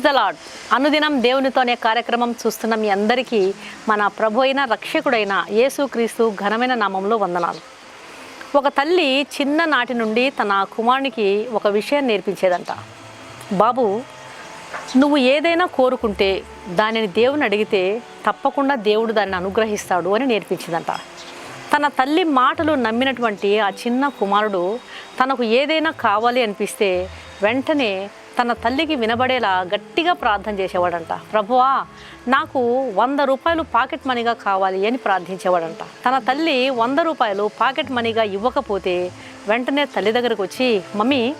The lord అనుదినం దేవునితోనే కార్యక్రమం చూస్తున్న మీ అందరికీ మన ప్రభు అయిన రక్షకుడైన యేసుక్రీస్తు ఘనమైన నామంలో వందనాలు. ఒక తల్లి చిన్ననాటి నుండి తన కుమారునికి ఒక విషయం నేర్పించేదంట. బాబు నువ్వు ఏదైనా కోరుకుంటే దానిని దేవుని అడిగితే తప్పకుండా దేవుడు దాన్ని అనుగ్రహిస్తాడు అని నేర్పించిందంట. తన తల్లి మాటలు నమ్మినటువంటి ఆ చిన్న కుమారుడు తనకు ఏదైనా కావాలి అనిపిస్తే వెంటనే తన తల్లికి వినబడేలా గట్టిగా ప్రార్థన చేసేవాడంట. ప్రభువా నాకు వంద రూపాయలు పాకెట్ మనీగా కావాలి అని ప్రార్థించేవాడంట. తన తల్లి వంద రూపాయలు పాకెట్ మనీగా ఇవ్వకపోతే వెంటనే తల్లి దగ్గరకు వచ్చి మమ్మీ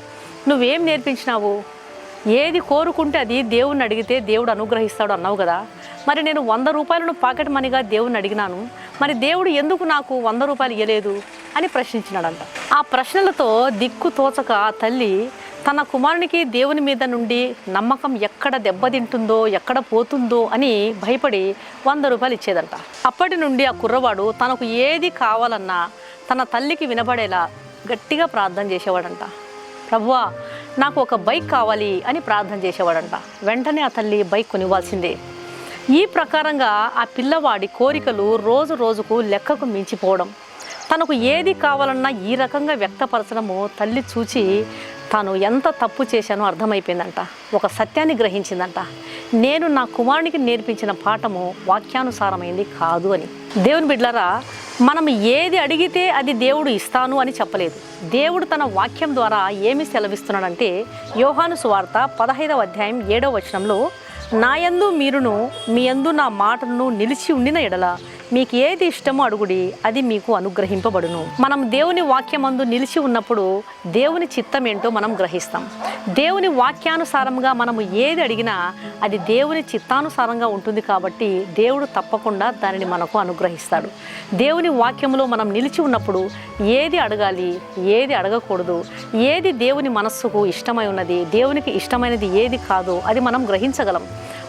నువ్వేం నేర్పించినావు? ఏది కోరుకుంటే అది దేవుణ్ణి అడిగితే దేవుడు అనుగ్రహిస్తాడు అన్నావు కదా. మరి నేను వంద రూపాయలను పాకెట్ మనీగా దేవుణ్ణి అడిగినాను. మరి దేవుడు ఎందుకు నాకు వంద రూపాయలు ఇవ్వలేదు అని ప్రశ్నించినాడంట. ఆ ప్రశ్నలతో దిక్కు తోచక ఆ తల్లి తన కుమారునికి దేవుని మీద నుండి నమ్మకం ఎక్కడ దెబ్బతింటుందో ఎక్కడ పోతుందో అని భయపడి వంద రూపాయలు ఇచ్చేదంట. అప్పటి నుండి ఆ కుర్రవాడు తనకు ఏది కావాలన్నా తన తల్లికి వినబడేలా గట్టిగా ప్రార్థన చేసేవాడంట. ప్రభువా నాకు ఒక బైక్ కావాలి అని ప్రార్థన చేసేవాడంట. వెంటనే ఆ తల్లి బైక్ కొనివ్వాల్సిందే. ఈ ప్రకారంగా ఆ పిల్లవాడి కోరికలు రోజు రోజుకు లెక్కకు మించిపోవడం. తనకు ఏది కావాలన్నా ఈ రకంగా వ్యక్తపరచడము తల్లి చూచి తాను ఎంత తప్పు చేశానో అర్థమైపోయిందంట. ఒక సత్యాన్ని గ్రహించిందంట. నేను నా కుమారునికి నేర్పించిన పాఠము వాక్యానుసారమైంది కాదు అని. దేవుని బిడ్లరా మనం ఏది అడిగితే అది దేవుడు ఇస్తాను అని చెప్పలేదు. దేవుడు తన వాక్యం ద్వారా ఏమి సెలవిస్తున్నాడంటే యోహాను సువార్త పదహైదవ అధ్యాయం ఏడవ వచనంలో నాయందు మీరును మీ యందు నా మాటలను నిలిచి ఉండిన ఎడల మీకు ఏది ఇష్టమో అడుగుడి అది మీకు అనుగ్రహింపబడును. మనం దేవుని వాక్యమందు నిలిచి ఉన్నప్పుడు దేవుని చిత్తం ఏంటో మనం గ్రహిస్తాం. దేవుని వాక్యానుసారంగా మనము ఏది అడిగినా అది దేవుని చిత్తానుసారంగా ఉంటుంది కాబట్టి దేవుడు తప్పకుండా దానిని మనకు అనుగ్రహిస్తాడు. దేవుని వాక్యంలో మనం నిలిచి ఉన్నప్పుడు ఏది అడగాలి ఏది అడగకూడదు ఏది దేవుని మనస్సుకు ఇష్టమై ఉన్నది దేవునికి ఇష్టమైనది ఏది కాదో అది మనం గ్రహించగలం.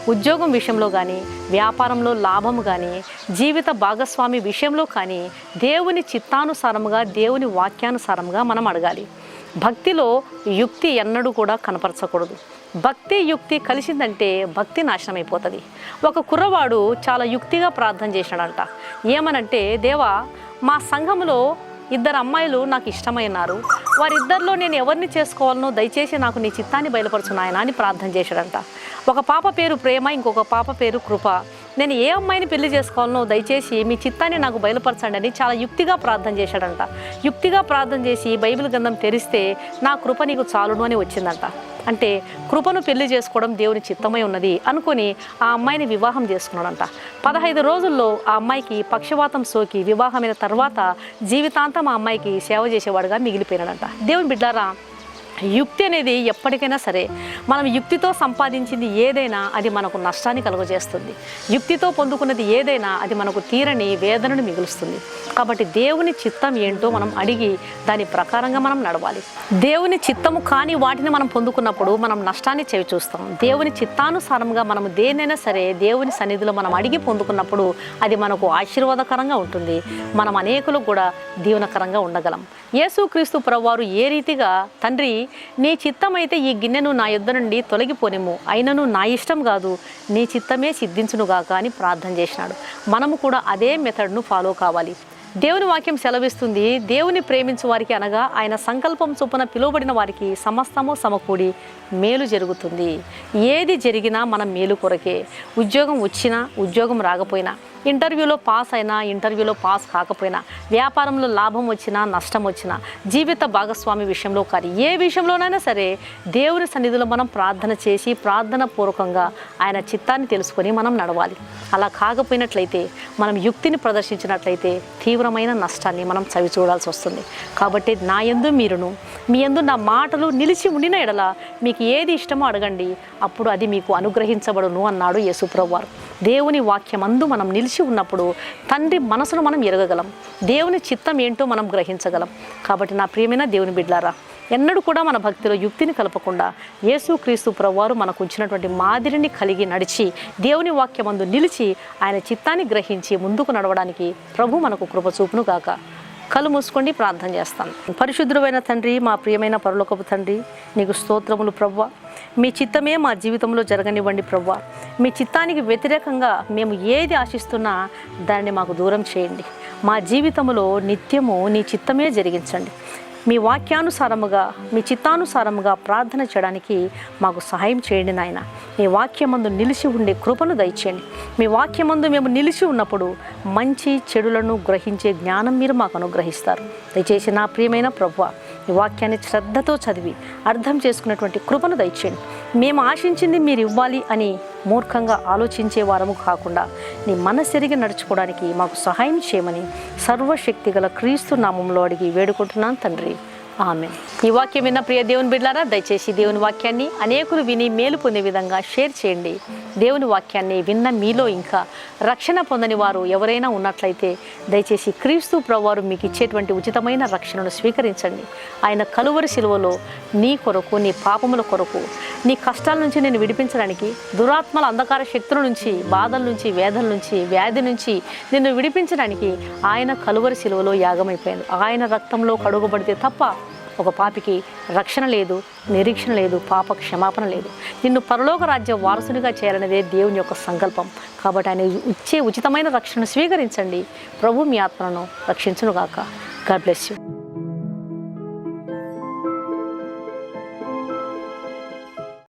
ఉద్యోగం విషయంలో కానీ వ్యాపారంలో లాభం కానీ జీవిత భాగస్వామి విషయంలో కానీ దేవుని చిత్తానుసారముగా దేవుని వాక్యానుసారంగా మనం అడగాలి. భక్తిలో యుక్తి ఎన్నడూ కూడా కనపరచకూడదు. భక్తి యుక్తి కలిసిందంటే భక్తి నాశనం అయిపోతుంది ఒక కుర్రవాడు చాలా యుక్తిగా ప్రార్థన చేశాడంట ఏమనంటే దేవా మా సంఘములో ఇద్దరు అమ్మాయిలు నాకు ఇష్టమైనారు. వారిద్దరిలో నేను ఎవరిని చేసుకోవాలనో దయచేసి నాకు నీ చిత్తాన్ని బయలుపరచు నాయన అని ప్రార్థన చేశాడంట. ఒక పాప పేరు ప్రేమ ఇంకొక పాప పేరు కృప. నేను ఏ అమ్మాయిని పెళ్ళి చేసుకోవాలనో దయచేసి మీ చిత్తాన్ని నాకు బయలుపరచండి అని చాలా యుక్తిగా ప్రార్థన చేశాడంట. యుక్తిగా ప్రార్థన చేసి బైబిల్ గ్రంథం తెరిస్తే నా కృప నీకు చాలును అని వచ్చిందంట. అంటే కృపను పెళ్ళి చేసుకోవడం దేవుని చిత్తమై ఉన్నది అనుకొని ఆ అమ్మాయిని వివాహం చేసుకున్నాడంట. పదహైదు రోజుల్లో ఆ అమ్మాయికి పక్షవాతం సోకి వివాహమైన తర్వాత జీవితాంతం ఆ అమ్మాయికి సేవ చేసేవాడుగా మిగిలిపోయినాడంట. దేవుని బిడ్డారా యుక్తి అనేది ఎప్పటికైనా సరే మనం యుక్తితో సంపాదించింది ఏదైనా అది మనకు నష్టాన్ని కలుగజేస్తుంది. యుక్తితో పొందుకున్నది ఏదైనా అది మనకు తీరని వేదనను మిగులుస్తుంది. కాబట్టి దేవుని చిత్తం ఏంటో మనం అడిగి దాని ప్రకారంగా మనం నడవాలి. దేవుని చిత్తము కాని వాటిని మనం పొందుకున్నప్పుడు మనం నష్టాన్ని చేవి చూస్తాం. దేవుని చిత్తానుసారంగా మనం దేనైనా సరే దేవుని సన్నిధిలో మనం అడిగి పొందుకున్నప్పుడు అది మనకు ఆశీర్వాదకరంగా ఉంటుంది. మనం అనేకులకు కూడా దీవనకరంగా ఉండగలం. యేసుక్రీస్తు ప్రవారు ఏ రీతిగా తండ్రి నీ చిత్తమైతే ఈ గిన్నెను నా యుద్ధ నుండి తొలగిపోనేము అయినను నా ఇష్టం కాదు. నీ చిత్తమే సిద్ధించునుగాక అని ప్రార్థన చేసినాడు. మనము కూడా అదే మెథడ్ను ఫాలో కావాలి. దేవుని వాక్యం సెలవిస్తుంది. దేవుని ప్రేమించు వారికి అనగా ఆయన సంకల్పం చొప్పున పిలువబడిన వారికి సమస్తము సమకూడి మేలు జరుగుతుంది. ఏది జరిగినా మనం మేలు కొరకే. ఉద్యోగం వచ్చినా ఉద్యోగం రాకపోయినా ఇంటర్వ్యూలో పాస్ అయినా ఇంటర్వ్యూలో పాస్ కాకపోయినా వ్యాపారంలో లాభం వచ్చినా నష్టం వచ్చినా జీవిత భాగస్వామి విషయంలో కానీ ఏ విషయంలోనైనా సరే దేవుని సన్నిధిలో మనం ప్రార్థన చేసి ప్రార్థన పూర్వకంగా ఆయన చిత్తాన్ని తెలుసుకొని మనం నడవాలి. అలా కాకపోయినట్లయితే మనం యుక్తిని ప్రదర్శించినట్లయితే తీవ్రమైన నష్టాన్ని మనం చవి చూడాల్సి వస్తుంది. కాబట్టి నా యందు మీరును మీ యందు నా మాటలు నిలిచి ఉండిన ఎడల మీకు ఏది ఇష్టమో అడగండి. అప్పుడు అది మీకు అనుగ్రహించబడును అన్నాడు యేసుప్రభు వారు దేవుని వాక్యమందు మనం నిలిచి ఉన్నప్పుడు తండ్రి మనసును మనం ఎరగగలం. దేవుని చిత్తం ఏంటో మనం గ్రహించగలం. కాబట్టి నా ప్రియమైన దేవుని బిడ్లారా ఎన్నడూ కూడా మన భక్తిలో యుక్తిని కలపకుండా యేసు క్రీస్తు ప్రభువారు మనకు ఉంచినటువంటి మాదిరిని కలిగి నడిచి దేవుని వాక్యమందు నిలిచి ఆయన చిత్తాన్ని గ్రహించి ముందుకు నడవడానికి ప్రభు మనకు కృపచూపును గాక. కళ్ళు మూసుకోండి ప్రార్థన చేస్తాను. పరిశుద్ధుడైన తండ్రి మా ప్రియమైన పరలోకపు తండ్రి నీకు స్తోత్రములు ప్రభు మీ చిత్తమే మా జీవితంలో జరగనివ్వండి ప్రభా మీ చిత్తానికి వ్యతిరేకంగా మేము ఏది ఆశిస్తున్నా దాన్ని మాకు దూరం చేయండి. మా జీవితంలో నిత్యము నీ చిత్తమే జరిగించండి. మీ వాక్యానుసారముగా మీ చిత్తానుసారముగా ప్రార్థన చేయడానికి మాకు సహాయం చేయండి నాయన. మీ వాక్యమందు నిలిచి ఉండే కృపను దయచేయండి. మీ వాక్యమందు మేము నిలిచి ఉన్నప్పుడు మంచి చెడులను గ్రహించే జ్ఞానం మీరు మాకు అనుగ్రహిస్తారు. దయచేసి నా ప్రియమైన ప్రభు ఈ వాక్యాన్ని శ్రద్ధతో చదివి అర్థం చేసుకున్నటువంటి కృపను దయచేయండి. మేము ఆశించింది మీరు ఇవ్వాలి అని మూర్ఖంగా ఆలోచించే వారము కాకుండా నీ మనసెరిగి నడుచుకోవడానికి మాకు సహాయం చేయమని సర్వశక్తి గల క్రీస్తు నామంలో అడిగి వేడుకుంటున్నాను తండ్రి. ఆమె ఈ వాక్యం విన్న ప్రియ దేవుని బిడ్డారా దయచేసి దేవుని వాక్యాన్ని అనేకులు విని మేలు పొందే విధంగా షేర్ చేయండి. దేవుని వాక్యాన్ని విన్న మీలో ఇంకా రక్షణ పొందని వారు ఎవరైనా ఉన్నట్లయితే దయచేసి క్రీస్తు ప్రభువారు మీకు ఇచ్చేటువంటి ఉచితమైన రక్షణను స్వీకరించండి. ఆయన కలువరి శిలువలో నీ కొరకు నీ పాపముల కొరకు నీ కష్టాల నుంచి నేను విడిపించడానికి దురాత్మల అంధకార శక్తుల నుంచి బాధల నుంచి వేదల నుంచి వ్యాధి నుంచి నిన్ను విడిపించడానికి ఆయన కలువరి శిలువలో యాగమైపోయింది ఆయన రక్తంలో కడుగుబడితే తప్ప ఒక పాపికి రక్షణ లేదు నిరీక్షణ లేదు పాప క్షమాపణ లేదు. నిన్ను పరలోక రాజ్య వారసునిగా చేయాలనేదే దేవుని యొక్క సంకల్పం. కాబట్టి ఆయన ఇచ్చే ఉచితమైన రక్షణ స్వీకరించండి. ప్రభు మీ ఆత్మను రక్షించునుగాక. God bless you